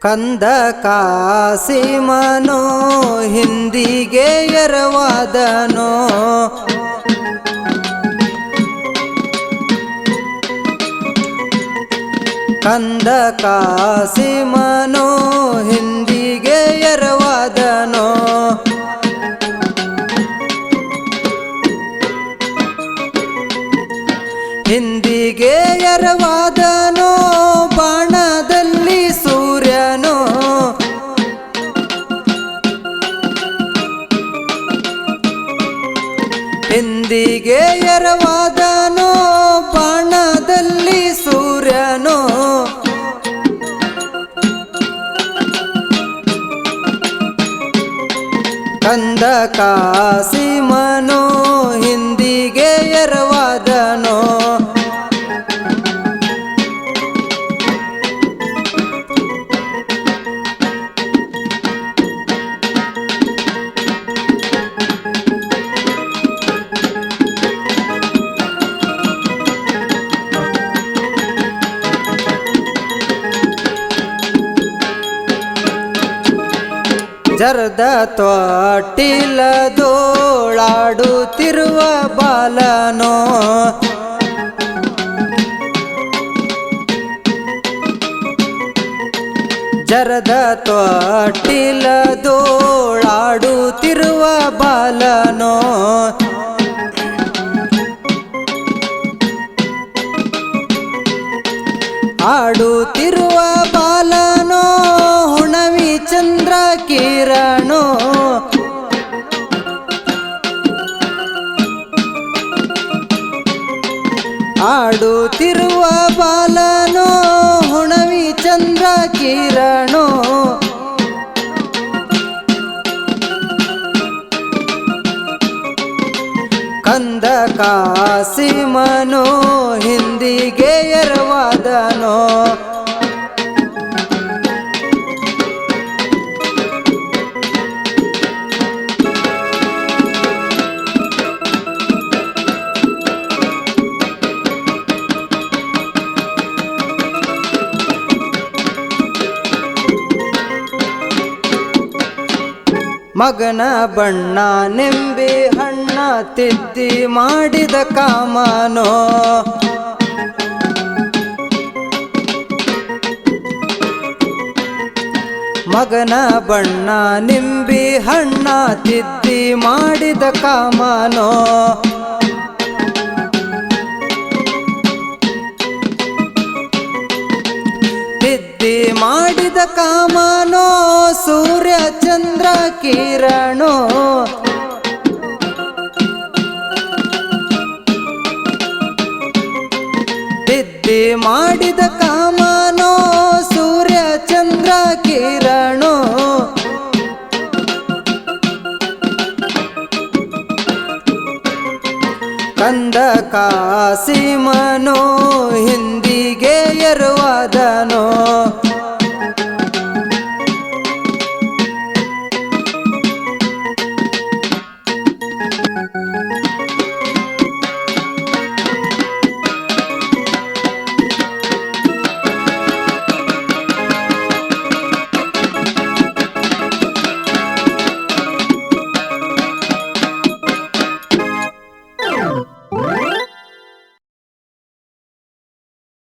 ಕಂದ ಕಾಸಿಮನೋ ಹಿಂದಿಗೆ ಎರವಾದನೋ. ಕಂದ ಕಾಸಿಮನೋ ಹಿಂದಿಗೆ ಎರವಾದನೋ. ಹಿಂದಿಗೆ ಎರವಾದನೋ ಹಿಂದಿಗೆ ಎರವಾದನೋ ಬಾಣದಲ್ಲಿ ಸೂರ್ಯನೋ. ಕಂದ ಕಾಸಿಮನೋ ಹಿಂದಿಗೆ ಎರವಾದನೋ. ಜರ್ದ ತೊಟ್ಟಿಲದೋಳಾಡುತ್ತಿರುವ ಬಾಲನೋ. ಜರದ ತೊಟ್ಟಿಲದೋಳಾಡುತ್ತಿರುವ ಬಾಲನೋ. ಆಡುತ್ತಿರುವ ಬಾಲನೋ ಹುಣವಿ ಚಂದ್ರ ಕಿರಣೋ ಆಡುತ್ತಿರುವ ಬಾಲನೋ ಹುಣವಿ ಚಂದ್ರ ಕಿರಣೋ. ಕಂದ ಕಾಸಿಮನೋ ಹಿಂದಿಗೆ ಎರವಾದನೋ. ಮಗನ ಬಣ್ಣ ನಿಂಬಿ ಹಣ್ಣ ತಿದ್ದಿ ಮಾಡಿದ ಕಾಮನೋ. ಮಗನ ಬಣ್ಣ ನಿಂಬಿ ಹಣ್ಣ ತಿದ್ದಿ ಮಾಡಿದ ಕಾಮನೋ. ತಿದ್ದಿ ಮಾಡಿದ ಕಾಮನೋ, ಸೂರ್ಯ ಚಂದ್ರ ಕಿರಣೋ. ತಿದ್ದಿ ಮಾಡಿದ ಕಾಮನೋ, ಸೂರ್ಯ ಚಂದ್ರ ಕಿರಣೋ. ಕಂದ ಹಿಂದಿಗೆ ಹಿಂದ